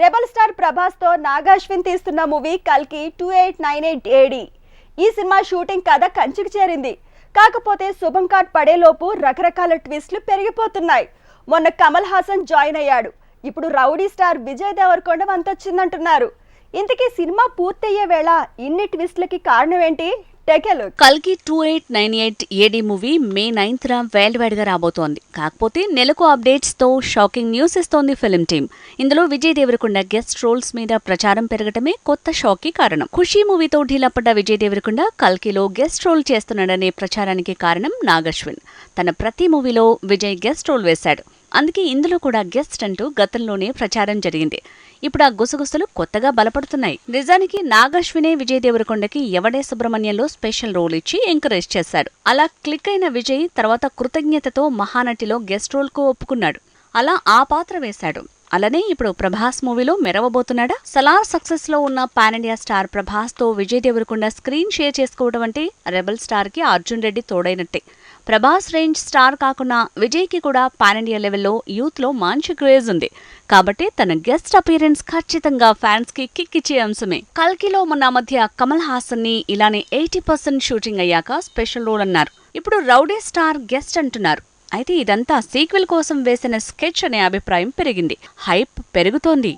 Rebel star ప్రభాస్తో Nag Ashwin తీస్తున్న movie కల్కి two eight nine eight AD. ఈ సినిమా షూటింగ్ కథ కంచికి చేరింది. కాకపోతే శుభం కార్డ్ పడేలోపు రకరకాల ట్విస్ట్లు పెరిగిపోతున్నాయి. మొన్న కమల్ హాసన్ జాయిన్ అయ్యాడు. ఇప్పుడు రౌడీ స్టార్ విజయ్ దేవరకొండ వంతొచ్చిందంటున్నారు. ఇంతకీ సినిమా పూర్తయ్యే వేళ ఇన్ని ట్విస్టులకి కారణం ఏంటి? కల్కి two eight nine eight AD movie May ninth రా వరల్డ్ వైడ్గా రాబోతోంది. కాకపోతే నెలకు అప్డేట్స్తో షాకింగ్ న్యూస్ ఇస్తోంది ఫిల్మ్ టీమ్ ఇందులో విజయ్ దేవరకొండ గెస్ట్ రోల్స్ మీద ప్రచారం పెరగటమే కొత్త షాక్కి కారణం. ఖుషీ మూవీతో ఢీలపడ్డ విజయ్ దేవరకొండ కల్కిలో గెస్ట్ రోల్ చేస్తున్నాడనే ప్రచారానికి కారణం నాగశ్విన్. తన ప్రతి మూవీలో విజయ్ గెస్ట్ రోల్ వేశాడు. అందుకే ఇందులో కూడా గెస్ట్ అంటూ గతంలోనే ప్రచారం జరిగింది. ఇప్పుడు ఆ గుసగుసలు కొత్తగా బలపడుతున్నాయి. నిజానికి నాగశ్వినే విజయ్ దేవరకొండకి ఎవడే సుబ్రహ్మణ్యంలో స్పెషల్ రోల్ ఇచ్చి ఎంకరేజ్ చేశాడు అలా క్లిక్ అయిన విజయ్ తర్వాత కృతజ్ఞతతో మహానటిలో గెస్ట్ రోల్కు ఒప్పుకున్నాడు. అలా ఆ పాత్ర వేశాడు. అలానే ఇప్పుడు ప్రభాస్ మూవీలో మెరవబోతున్నాడా? సలార్ సక్సెస్లో ఉన్న పాన్ ఇండియా స్టార్ ప్రభాస్తో విజయ్ దేవరకొండ స్క్రీన్ షేర్ చేసుకోవడం అంటే రెబల్ స్టార్కి అర్జున్ రెడ్డి తోడైనట్టే. ప్రభాస్ రేంజ్ స్టార్ కాకుండా విజయ్కి కూడా పాన్ ఇండియా లెవెల్లో యూత్లో మంచి క్రేజ్ ఉంది. కాబట్టి తన గెస్ట్ అపీరెన్స్ ఖచ్చితంగా ఫ్యాన్స్కి కిక్ ఇచ్చే అంశమే. కల్కిలో మొన్న మధ్య కమల్ హాసన్ని ఇలానే ఎయిటీ పర్సెంట్ షూటింగ్ అయ్యాక స్పెషల్ రోల్ అన్నారు. ఇప్పుడు రౌడీ స్టార్ గెస్ట్ అంటున్నారు. అయితే ఇదంతా సీక్వెల్ కోసం వేసిన స్కెచ్ అనే అభిప్రాయం పెరిగింది. హైప్ పెరుగుతోంది.